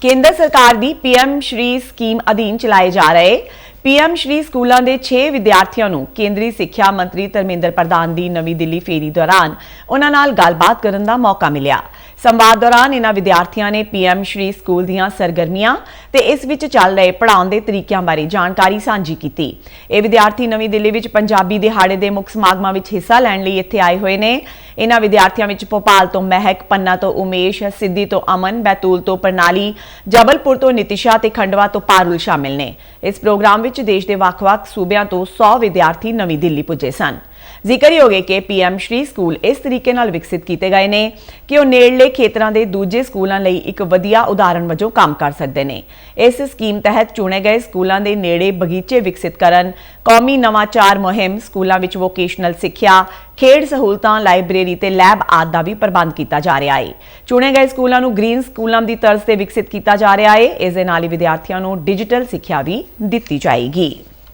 ਕੇਂਦਰ ਸਰਕਾਰ ਦੀ ਪੀਐਮ ਸ਼੍ਰੀ ਸਕੀਮ ਅਧੀਨ ਚਲਾਏ ਜਾ ਰਹੇ ਪੀਐਮ ਸ਼੍ਰੀ ਸਕੂਲਾਂ ਦੇ 6 ਵਿਦਿਆਰਥੀਆਂ ਨੂੰ ਕੇਂਦਰੀ ਸਿੱਖਿਆ ਮੰਤਰੀ ਧਰਮਿੰਦਰ ਪ੍ਰਧਾਨ ਦੀ ਨਵੀਂ ਦਿੱਲੀ ਫੇਰੀ ਦੌਰਾਨ ਉਹਨਾਂ ਨਾਲ ਗੱਲਬਾਤ ਕਰਨ ਦਾ ਮੌਕਾ ਮਿਲਿਆ। ਸੰਵਾਦ ਦੌਰਾਨ ਇਹਨਾਂ ਵਿਦਿਆਰਥੀਆਂ ਨੇ ਪੀਐਮ ਸ਼੍ਰੀ ਸਕੂਲ ਦੀਆਂ ਸਰਗਰਮੀਆਂ ਤੇ ਇਸ ਵਿੱਚ ਚੱਲ ਰਹੇ ਪੜ੍ਹਾਉਣ ਦੇ ਤਰੀਕਿਆਂ ਬਾਰੇ ਜਾਣਕਾਰੀ ਸਾਂਝੀ ਕੀਤੀ। ਇਹ ਵਿਦਿਆਰਥੀ ਨਵੀਂ ਦਿੱਲੀ ਵਿੱਚ ਪੰਜਾਬੀ ਦਿਹਾੜੇ ਦੇ ਮੁੱਖ ਸਮਾਗਮਾਂ ਵਿੱਚ ਹਿੱਸਾ ਲੈਣ ਲਈ ਇੱਥੇ ਆਏ ਹੋਏ ਨੇ। ਇਹਨਾਂ ਵਿਦਿਆਰਥੀਆਂ ਵਿੱਚ ਭੋਪਾਲ ਤੋਂ ਮਹਿਕ, ਪੰਨਾ ਤੋਂ ਉਮੇਸ਼, ਸਿੱਧੀ ਤੋਂ ਅਮਨ, ਬੈਤੂਲ ਤੋਂ ਪ੍ਰਣਾਲੀ, ਜਬਲਪੁਰ ਤੋਂ ਨਿਤਿਸ਼ਾ ਤੇ ਖੰਡਵਾ ਤੋਂ ਪਾਰੁਲ ਸ਼ਾਮਿਲ ਨੇ। ਇਸ ਪ੍ਰੋਗਰਾਮ ਵਿੱਚ ਦੇਸ਼ ਦੇ ਵੱਖ-ਵੱਖ ਸੂਬਿਆਂ ਤੋਂ 100 ਵਿਦਿਆਰਥੀ ਨਵੀਂ ਦਿੱਲੀ ਪੁੱਜੇ ਸਨ। ਜ਼ਿਕਰਯੋਗ ਹੈ ਕਿ ਪੀਐਮ ਸ਼੍ਰੀ ਸਕੂਲ ਇਸ ਤਰੀਕੇ ਨਾਲ ਵਿਕਸਿਤ ਕੀਤੇ ਗਏ ਨੇ ਕਿ ਉਹ ਨੇੜਲੇ ਖੇਤਰਾਂ ਦੇ ਦੂਜੇ ਸਕੂਲਾਂ ਲਈ ਇੱਕ ਵਧੀਆ ਉਦਾਹਰਣ ਵਜੋਂ ਕੰਮ ਕਰ ਸਕਦੇ ਨੇ। ਇਸ ਸਕੀਮ ਤਹਿਤ ਚੁਣੇ ਗਏ ਸਕੂਲਾਂ ਦੇ ਨੇੜੇ ਬਗੀਚੇ ਵਿਕਸਿਤ ਕਰਨ, ਕੌਮੀ ਨਵਾਚਾਰ ਮੁਹਿੰਮ ਸਕੂਲਾਂ ਵਿੱਚ ਵੋਕੇਸ਼ਨਲ ਸਿੱਖਿਆ, ਖੇਡ ਸਹੂਲਤਾਂ, ਲਾਇਬ੍ਰੇਰੀ ਤੇ ਲੈਬ ਆਦਿ ਦਾ ਵੀ ਪ੍ਰਬੰਧ ਕੀਤਾ ਜਾ ਰਿਹਾ ਹੈ ਚੁਣੇ ਗਏ ਸਕੂਲਾਂ ਨੂੰ ਗ੍ਰੀਨ ਸਕੂਲਾਂ ਦੀ ਤਰਜ਼ ਤੇ ਵਿਕਸਿਤ ਕੀਤਾ ਜਾ ਰਿਹਾ ਹੈ ਇਸ ਦੇ ਨਾਲ ਹੀ ਵਿਦਿਆਰਥੀਆਂ ਨੂੰ ਡਿਜੀਟਲ ਸਿੱਖਿਆ ਵੀ ਦਿੱਤੀ ਜਾਏਗੀ।